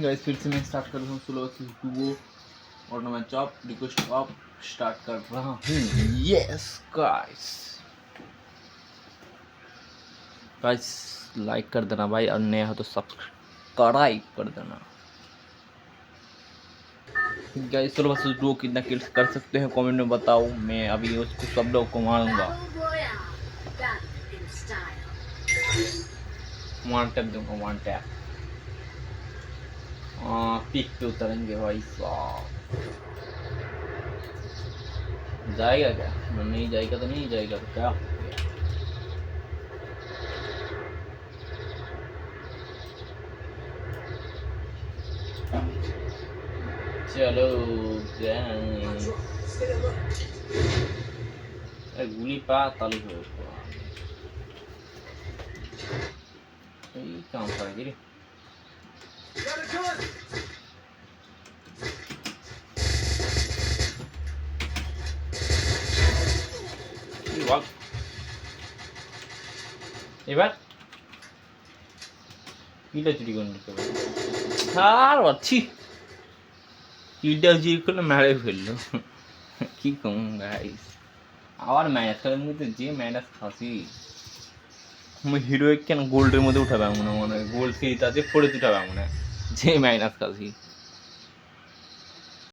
Guys फिर से मैं स्टार्ट कर रहा हूँ सोलो वर्सेस डुओ और मैं चॉप रिक्वेस्ट ऑफ़ स्टार्ट कर रहा हूँ। यस गाइस गाइस लाइक कर देना भाई, और नया हो तो सब्सक्राइब कर देना। गाइस सोलो वर्सेस डुओ कितना किल्स कर सकते हैं? कमेंट में बताओ, मैं अभी उसको सब लोग को मारूँगा. वन टैप दूँगा वन टैप पीक पे उतरेंगे भाई साहब जाएगा क्या नहीं जाएगा तो नहीं जाएगा तो क्या हो गया? चलो guys। এই গুলি পা তালি হয়ে উঠবো আমি। এই কাম করে গিরি এবার? কিটা চুরি করে নিতে আর অছি কিটা চুরি করলে মেরে ফেলল। কি কম গাইস আবার ম্যানেজ করার মধ্যে যে ম্যানেজ খাসি। হিরো কেন গোল্ডের মধ্যে উঠাবে মনে মনে হয়? গোল্ড সিরিজ আছে পড়ে উঠাবে মনে হয়। যে মাইনাস খাসি